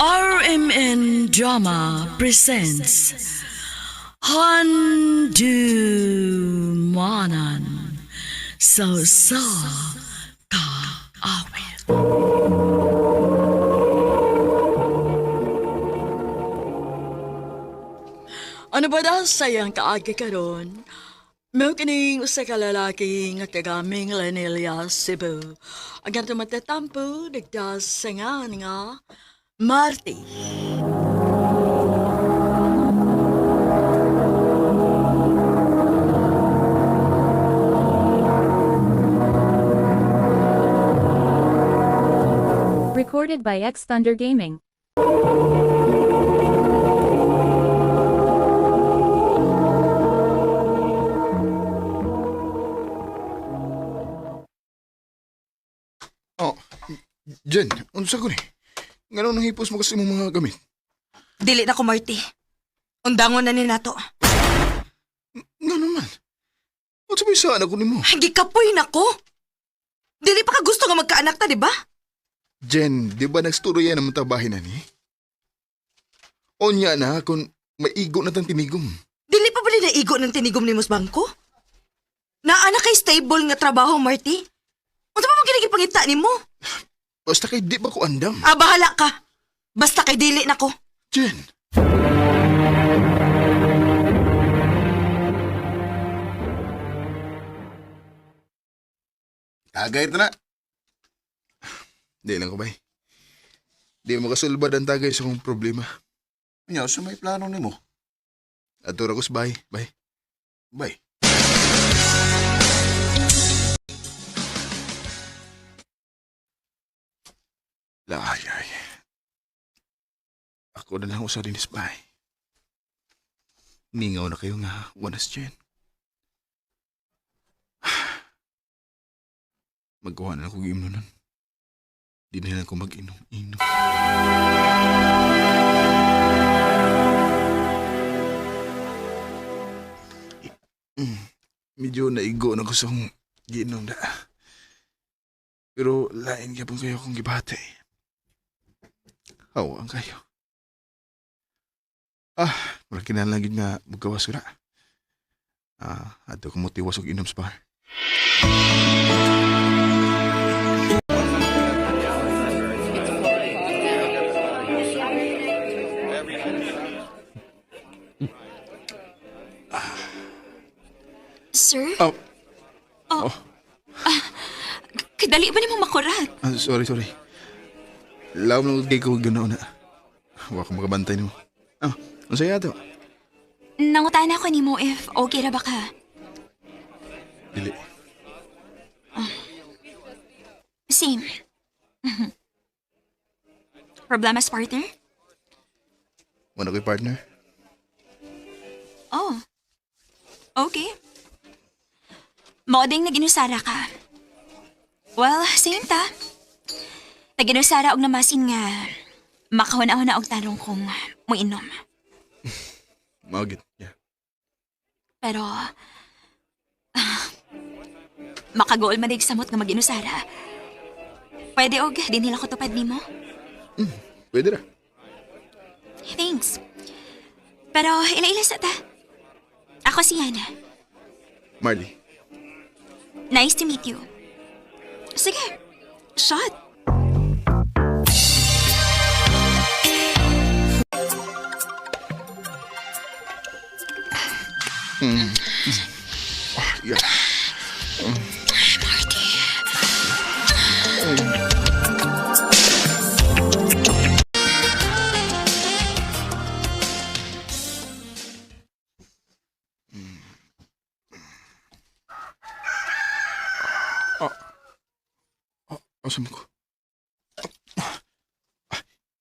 RMN Drama presents Handumanan So Sa Ka Awit Ano ba daw sayang kaagi karon? May kining usa ka lalaki nga kagaming Lanelia Cebu. Agan tumatatampo nagdas nga nga Marty. Recorded by X Thunder Gaming. Oh, Jen, unsa ko ni? Ngano nang hipos mo kasi mong mga gamit? Dili na ko, Marty. Undangon na ni nato. Nga naman. Unsa ba saan ako nimo? Gikapoy na ko. Dili pa ka gusto nga magkaanak ta, di ba? Jen, di ba nagsturya naman tabahin na ni? Onya na kung maigo na tang tinigom. Dili pa ba na igo ng tinigom ni Mus Bangko? Naana kay stable nga trabaho, Marty. Unsa pa man kinigipangita ni mo? Basta kay di ba ko andam? Ah, bahala ka. Basta kay dili na ko. Jen. Tagay ito na. Di lang ko, bay. Di mo kasulbad ang tagay sa kong problema. Nya, sa may plano nimo? Atura ko sa bay, bay. Bay. Ay, ay. Ako na lang usa din sa bay. Ningaw na kayo nga, wanas Jen. Magkuha na akong imno nun. Di na lang ako mag-inom-inom. Medyo naigo na ko sa kong giinom na. Pero lain ka kayo akong gibate. Hawaan kayo. Ah, mura kinalagin nga magkawas ko na. Ah, ato ko mo tiwas og inom sa bar. Sir? Oh. Oh. Oh. Kadali ba ni mo makurat? Ah, sorry, sorry. Laom lang kay ko ganaw na. Wa ko makabantay nimo. Ah, ang saya to. Nangutan ako ni mo if okay ra ba ka. Dili. Same. Mhm. Problema sa partner? Wala ko'y partner. Oh. Okay. Modeng naginusara ka. Well, same ta. Naginusara og namasin nga makahuna-huna og tarong kong muinom. Magit. Yeah. Pero, ah, makagool man dig samot nga maginusara. Pwede og din nila ko tupad nimo. Pwede ra. Thanks. Pero ila-ilas na ta. Ako si Yana. Marley. Nice to meet you. Sige, shot. Yeah. Marty. Asam ko.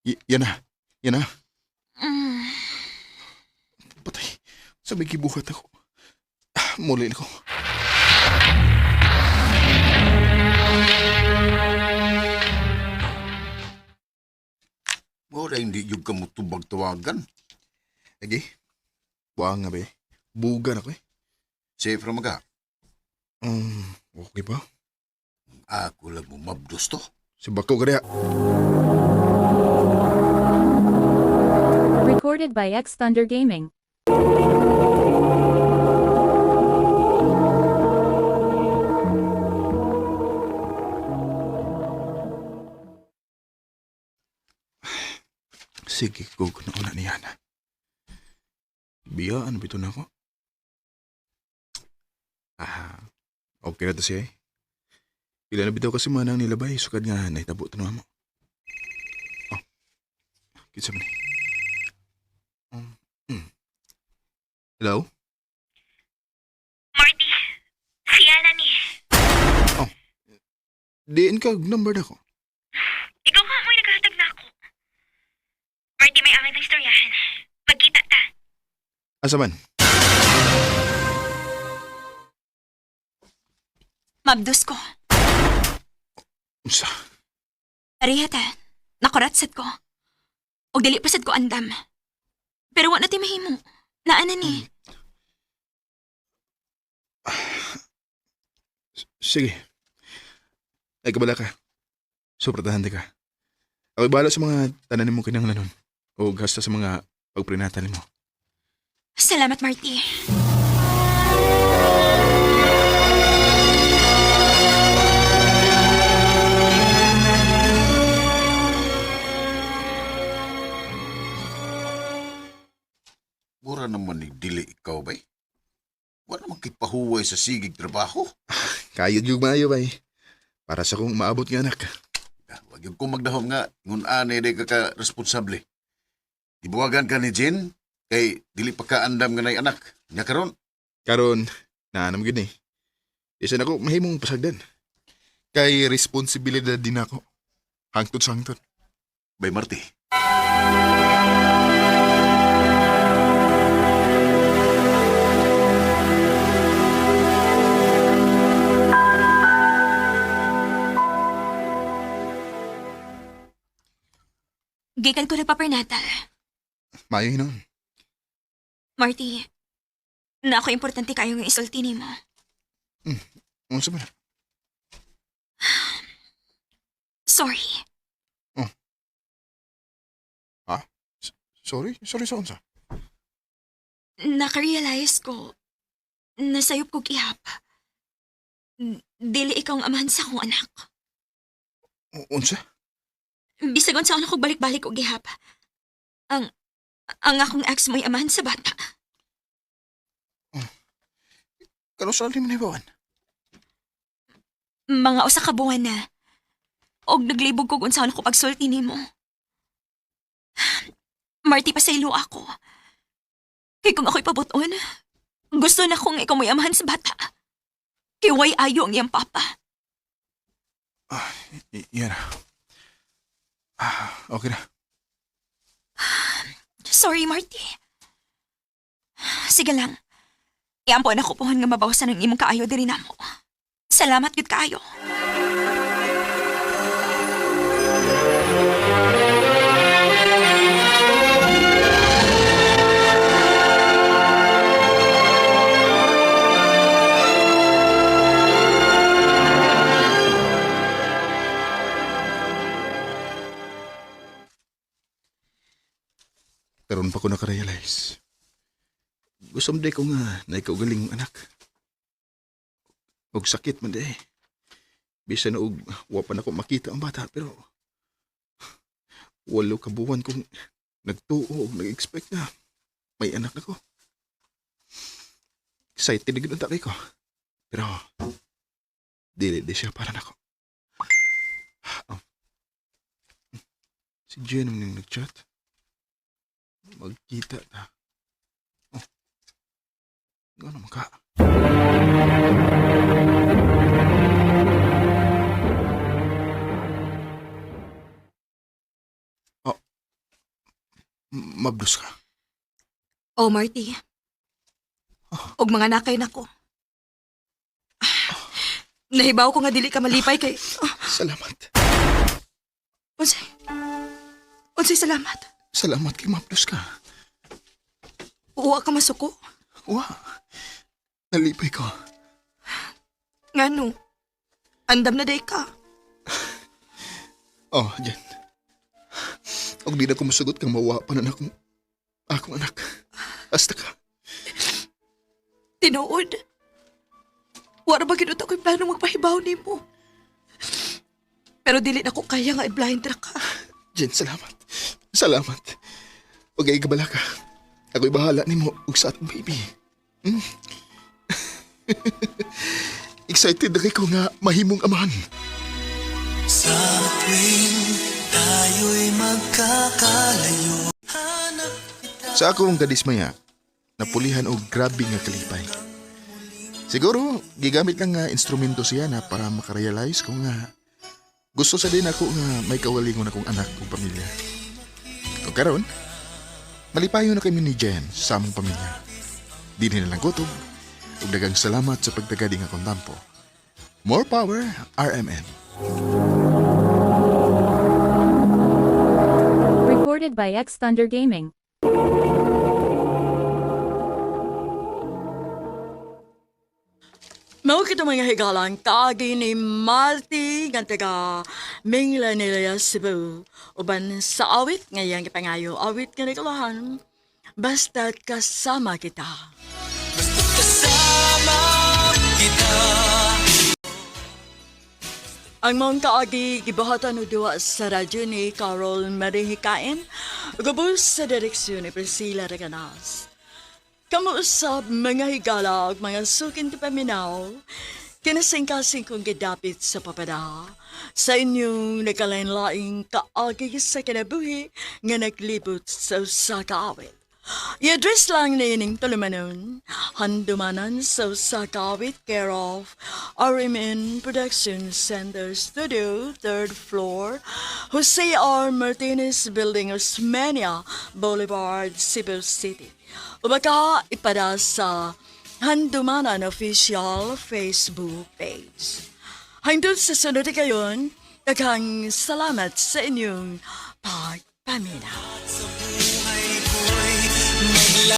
Y- yan na. Yan na. Mm, Patay. Sa may gibuhat ako. Ah, Muli ko. Wala hindi yung kamutubag tawagan. Lagi. Buang nga ba eh. Bugan ako eh. Safe ra maga. Um, okay ba? Ako lang mo mabdos to. Si Bako ka diha. Recorded by X Thunder Gaming. Sige, go ko na una niya na. Biya, ano bito na ako? Ah, okay na to siya eh. Pila na bitaw kasi manang nilabay, sukad nga naitabo ito mo. Oh, kitsa mo ni. Um, mm. Hello? Marty, siya na ni. Diin ka, number na ko. Ikaw nga mo'y naghahatag na ako. Ng istoryahan. Magkita ta. Asa man? Mabdos ko. Unsa? Arihata, nakuratsat ko. Og dili pasad ko andam. Pero wa na ti mahimo. Naana ni. Sige. Ay, kabala ka. Suportahan di ka. Ako'y bahala sa mga tananin mo kinanglanon o gasta sa mga pagprenatal mo. Salamat, Marty. Mura naman ni dili ikaw bay. Wala naman kay pahuway sa sigig trabaho. Kayod yung maayo ba Para sa kong maabot nga anak. Ah, Wag yung kung magdahom nga, ngun ane de ka ka responsable. Ibuwagan ka ni Jen, kay dili pa ka andam nga nay anak. Nya karon, Karon, naanam gini. Isa na ko mahimong pasagdan. Kay responsibilidad din ako. Hangtod sa hangtod. bay Marty. Gikan ko nagpapernatal. Mayo hinon. Marty, na ako importante kayo ng isulti ni mo. Unsa man? Sorry. Sorry? Sorry sa unsa? Nakarealize ko, nasayop ko gihap. N- Dili ikaw ang amahan sa akong anak. U- Unsa? Bisagon sa anak ko balik-balik ko gihap. Ang, ang akong ex mo'y amahan sa bata. Kano sa alim ni Bawan? Mga usa ka buwan na. Og naglibog ko kung saan ako pagsulti ni mo. Marty, pasaylo ako. Kay kung ako'y pabuton, gusto na kong ikaw mo'y amahan sa bata. Kay way ayo ang iyang papa. Y- yan na. Ah, okay na. Sorry, Marty. Sige lang. Iampo na ko pohon nga mabawasan ang imong kaayo diri namo. Salamat gud kaayo. Karon Di ko nga na ikaw galing anak. Og sakit man di. Bisa na og wa pa na ko makita ang bata pero walo ka buwan kong nagtuo og nag-expect na may anak ako. Excited na takay ko. Pero dili di siya para nako. Oh. Si Jen ang nag-chat. Magkita ta. Oh. Nga naman ka. Oh. Mabdos ka. Oh, Marty. Og mga nakay nako. Nahibaw ko nga dili ka malipay kay... Oh, Salamat. unsay... Unsay salamat. Salamat kay Mabdos ka. Uwa ka masuko. Wa. Nalipay ko. Ngano? Andam na day ka. Oh, Jen. Og di na ko masugot kang mawa pa na akong akong anak. Hasta ka. Tinuod. Wala ba ginuta ko'y plano magpahibaw ni mo? Pero dili na ko kaya nga i-blind ra ka. Jen, salamat. Salamat. Huwag ay kabala ka. Ako'y bahala ni mo ug sa atong baby. Hmm? Excited na ko nga mahimong amahan. Sa tuwing tayo'y magkakalayo Sa akong kadismaya, napulihan og grabe nga kalipay. Siguro, gigamit lang nga instrumento siya na para makarealize ko nga gusto sa din ako nga may kawalingon akong anak kong pamilya. O karon, malipayo na kami ni Jen sa among pamilya. Dinhi na lang kutob, ug dagang salamat sa pagtagading akong tampo. More power, RMN. Recorded by X Thunder Gaming. Mao kita mga higalang kaagi ni Marty nga taga Mingla nila Cebu. Uban sa awit ngayang ipangayo awit nga nagalahan. Basta kasama kita. kasama kita Ang mong kaagi gibahatan o duwa sa radyo ni Carol Marihikain. Gabos sa direksyon ni Priscilla Reganas. Kamuusap mga higala ug mga sukin ti paminaw. Kinasingkasing kong gidapit sa papada. Sa inyong nagkalain-laing kaagi sa kinabuhi nga naglibot sa usa ka awit. I-address lang na ining tulumanon. Handumanan sa usa ka awit care of RMN Production Center Studio, 3rd floor, Jose R. Martinez Building, Osmania Boulevard, Cebu City. O baka ipada sa Handumanan Official Facebook page. Hangtod sa sunod kayon, daghang salamat sa inyong pagpaminaw.